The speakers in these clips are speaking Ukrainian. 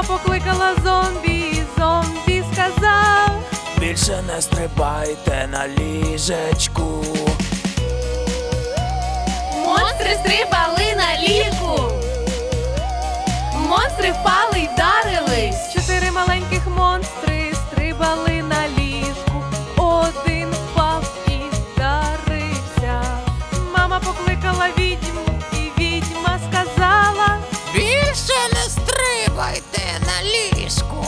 Мама покликала зомбі, зомбі сказав Більше не стрибайте на ліжечку. Монстри стрибали на ліжечку на ліжку.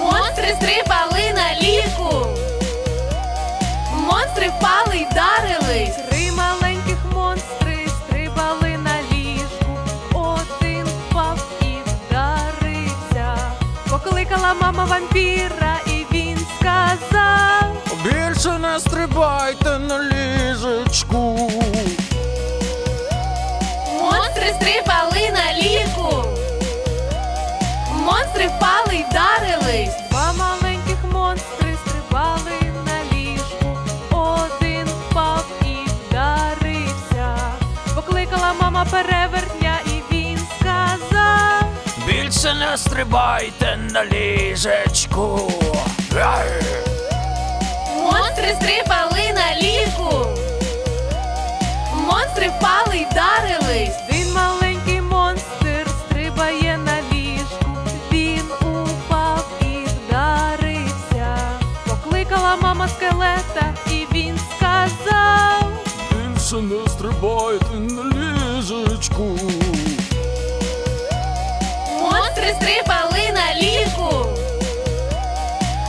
Монстри стрибали на ліку. Монстри впали й вдарились. Три маленьких монстри стрибали на ліжку. Один впав і вдарився. Покликала мама вампіра, і він сказав. Більше не стрибайте на ліжечку. Перевертня, і він сказав. Більше не стрибайте на ліжечку. Монстри стрибали на ліку. Монстри впали й вдарились. Один маленький монстр стрибає на ліжку. Він упав і вдарився. Покликала мама скелета, Монстри стрибали на ліку.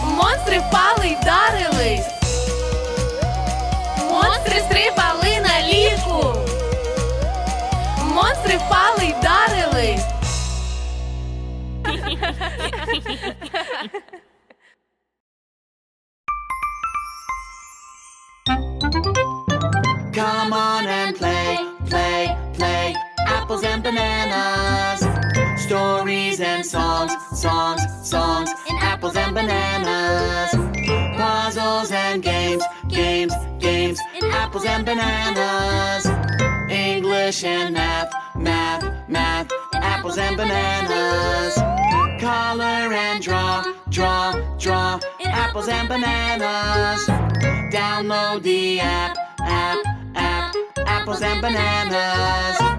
Монстри впали й вдарились. Монстри стрибали на ліку. Монстри впали й вдарились. Come on and play, play, play. Apples and bananas. And songs, songs, songs. and apples and bananas. Puzzles and games, games, games. and apples and bananas. English and math, math, math. Apples and bananas. Color and draw, draw, draw. In apples and bananas. Download the app, app, app, apples and bananas.